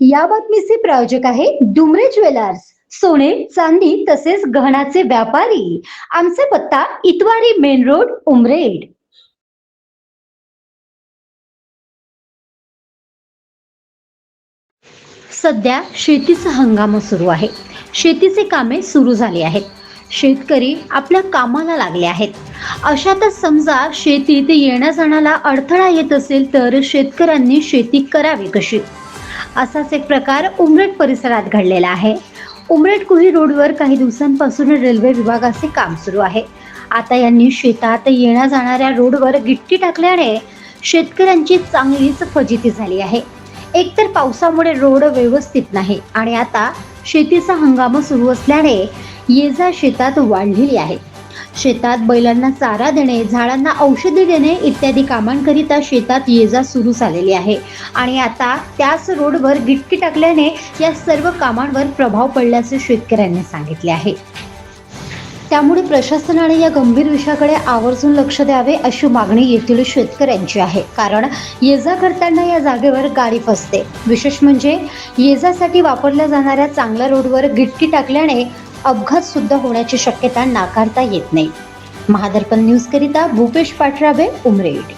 या बातमीचे प्रायोजक आहे डुमरे ज्वेलर्स. सोने चांदी तसेच गहनाचे व्यापारी. आमचा पत्ता इतवारी मेन रोड उमरेड. सध्या शेतीचा हंगाम सुरू आहे. शेतीचे कामे सुरू झाली आहेत. शेतकरी आपल्या कामाला लागले आहेत. अशातच समजा शेतीत येण्या जाण्याला अडथळा येत असेल तर शेतकऱ्यांनी शेती करावी कशी? असाच एक प्रकार उमरेट परिसरात घडलेला आहे. उमरेट कुही रोडवर काही दिवसांपासून रेल्वे विभागाचे काम सुरू आहे. आता यांनी शेतात येण्या जाणाऱ्या रोडवर गिट्टी टाकल्याने शेतकऱ्यांची चांगलीच फजिती झाली आहे. एकतर पावसामुळे रोड व्यवस्थित नाही आणि आता शेतीचा हंगाम सुरू असल्याने ये जा शेतात वाढलेली आहे. शेतात बैलांना चारा देणे झाडांना औषधे देणे इत्यादी कामांकरिता शेतात ये जा सुरू झालेली आहे. आणि आता त्याच रोडवर गिटकी टाकल्याने या सर्व कामांवर प्रभाव पडल्याचे शेतकऱ्यांनी सांगितले आहे. त्यामुळे प्रशासनाने या गंभीर विषयाकडे आवर्जून लक्ष द्यावे अशी मागणी येथील शेतकऱ्यांची आहे. कारण ये जा करताना या जागेवर गाडी फसते. विशेष म्हणजे ये जासाठी वापरल्या जाणाऱ्या चांगल्या रोडवर गिटकी टाकल्याने अपघात सुद्धा होण्याची शक्यता नाकारता येत नाही. महादर्पण न्यूज करिता भूपेश पाठराबे उमरेड.